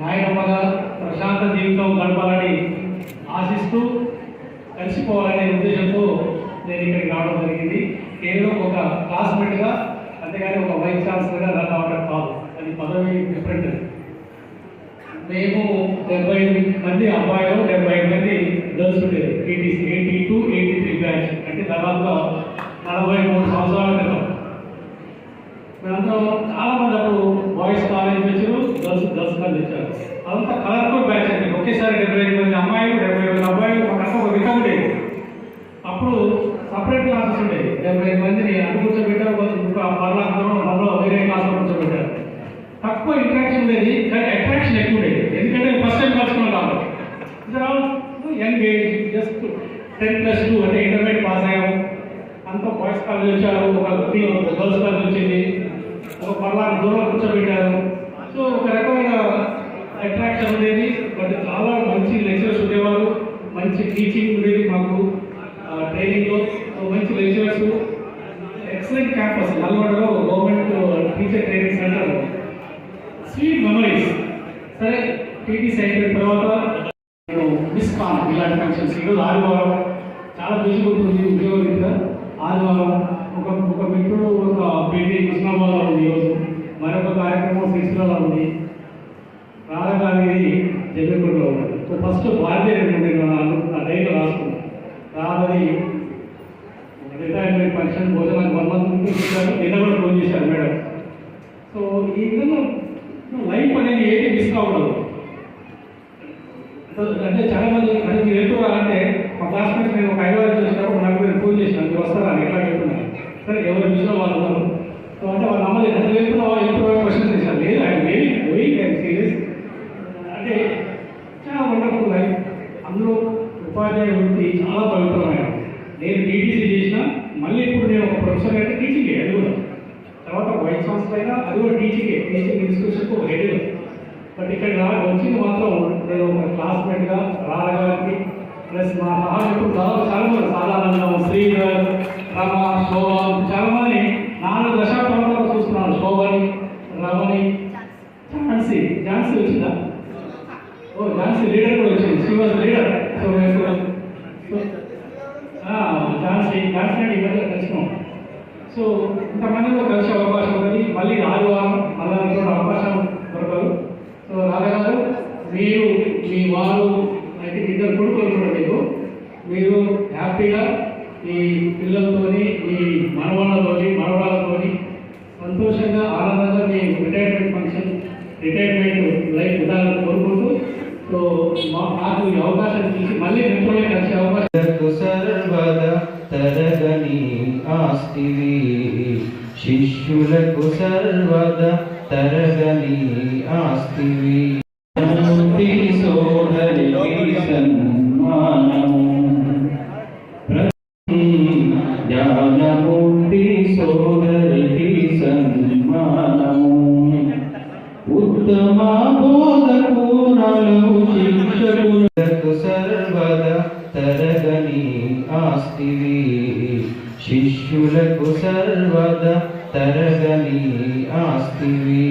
నాయనమ్మగా ప్రశాంత జీవితం గడపాలని ఆశిస్తూ కలిసిపోవాలనే ఉద్దేశంతో నేను ఇక్కడికి రావడం జరిగింది. కేవలం ఒక క్లాస్మేట్గా అంతేగాని ఒక వైస్ ఛాన్సలర్గా రన్ అవ్వడం కాదు. అది పదవి డిఫరెంట్ మేము డెబ్బై ఎనిమిది మంది అబ్బాయిలు డెబ్బై ఎనిమిది మంది గర్ల్స్ ఉండేది. Eighty eighty two eighty three batch అంటే దాదాపుగా నలభై మూడు సంవత్సరాల క్రితం మేమందరం చాలా మంది అప్పుడు బాయ్స్ కాలేజ్ వచ్చారు గర్ల్స్ గర్ల్స్ కాలేజ్ వచ్చారు అదంతా కలర్ఫుల్ బ్యాచ్ అండి ఒకేసారి డెబ్బై ఐదు మంది అమ్మాయిలు డెబ్బై ఐదు అబ్బాయిలు ఒక రకం ఒక విధంగా ఉండేది అప్పుడు సపరేట్ క్లాసెస్ ఉండేవి డెబ్బై ఐదు మందిని అటు కూర్చోబెట్టారు ఒక పర్లాంతరం మనలో వేరే క్లాస్లో కూర్చోబెట్టారు. తక్కువ ఇంట్రాక్షన్ ఉండేది కానీ అట్రాక్షన్ ఎక్కువ ఉండేది. ఎందుకంటే ఫస్ట్ టైం కలుసుకున్నాం కాబట్టి. Young age just ten plus two అంటే ఇంటర్మీడియట్ పాస్ అయ్యాము. అంత బాయ్స్ కాలేజ్ వచ్చారు ఒక గర్ల్స్ కాలేజ్ వచ్చింది. ఒక పర్లా దూరం కూర్చోబెట్టారు. సో ఒక రకమైన అట్రాక్షన్ ఉండేది. బట్ చాలా మంచి టీచింగ్ ఉండేది మాకు ట్రైనింగ్లో మంచి లెక్చరర్స్ ఎక్సలెంట్ క్యాంపస్ నల్గొండలో government teacher training centre sweet memories సరే టీటీసీ అయిపోయిన తర్వాత నేను మిస్ కాను ఇలాంటి ఫంక్షన్స్ ఈరోజు ఆదివారం చాలా బిజీ ఉంటుంది ఉద్యోగరీత్యా ఆదివారం ఒక ఒక మిత్రుడు ఒక పెళ్ళి కృష్ణాబాద్లో ఉంది ఈరోజు. మరొక కార్యక్రమం శ్రీశ్రీలో ఉంది. రాధగారి జమ్మికుంటలో ఉంది సో ఫస్ట్ భారతీయ నేను ఆ డైరీలో రాసుకున్నాను రాధని రిటైర్మెంట్ ఫంక్షన్ భోజనానికి వన్ మంత్ ముందు ఇచ్చారు నిన్న కూడా ఫోన్ చేశారు మేడం. సో ఈ విధంగా లైఫ్ అనేది ఏది మిస్ కావడం అంటే చాలా మంది అంటే మీరు ఎప్పుడు అంటే మా క్లాస్మేట్స్ నేను ఒక ఐదు వారు చూసినప్పుడు నాకు మీరు ఫోన్ చేసినాను మీరు వస్తారా అని ఎట్లా చెప్తున్నారు సరే ఎవరు చూసిన వాళ్ళు ఉన్నారు సో అంటే వాళ్ళు నమ్మలేదు అంటే ఎప్పుడు ఎప్పుడు క్వశ్చన్ చేశారు లేదు ఆయన వెరీ వెరీ వెరీ సీరియస్ అంటే చాలా వండర్ఫుల్ లైఫ్ అందులో ఉపాధ్యాయ వృత్తి చాలా పవిత్రమైన నేను టీటీసీ చేసిన మళ్ళీ ఇప్పుడు నేను ఒక ప్రొఫెసర్ అంటే టీచింగ్ అది కూడా తర్వాత వైస్ ఛాన్సలర్ అయినా అది కూడా టీచింగే టీచింగ్ ఇన్స్టిట్యూషన్కు రెడీ బట్ ఇక్కడ వచ్చింది మాత్రం నేను ఒక క్లాస్మేట్గా రాగారికి ప్లస్ మా మహాశివుడు దాదాపు చాలా మంది సాధారణంగా శ్రీధర్ రమ శోభ చాలా మంది నాలుగు దశాబ్దాలుగా చూస్తున్నాను. శోభని రమణి ఝాన్సీ. ఝాన్సీ వచ్చిందా? ఓ ఝాన్సీ లీడర్ కూడా వచ్చింది. She was leader so Jhansi Jhansi అంటే ఈ మధ్య కలిసినాం సో ఇంతమందితో కలిసే అవకాశం ఉంది. మళ్ళీ ఆదివారం వారం కూడా అవకాశం దొరకదు సో రాధగారు మీరు మీ వారు అయితే ఇద్దరు కొడుకులు కూడా మీకు. మీరు హ్యాపీగా ఈ పిల్లలతోని మీ మనవాళ్ళతోని మనవాళ్ళతోని సంతోషంగా ఆనందంగా మీ రిటైర్మెంట్ ఫంక్షన్ రిటైర్మెంట్ లైఫ్ ఉండాలని కోరుకుంటూ సో మాకు ఈ అవకాశం ఇచ్చి మళ్ళీ మిత్రులే కలిసే అవకాశం జగత్తు తరగని ఆస్తివి. శిష్యులకు సర్వద తరగని ఆస్తివి. సన్మానము. జ్ఞానమూర్తి సోదరికి సన్మానము. ఉత్తమ బోధకు నలు శిక్షకు ఆస్తివి శిష్యులకు సర్వద తరగని ఆస్తివి.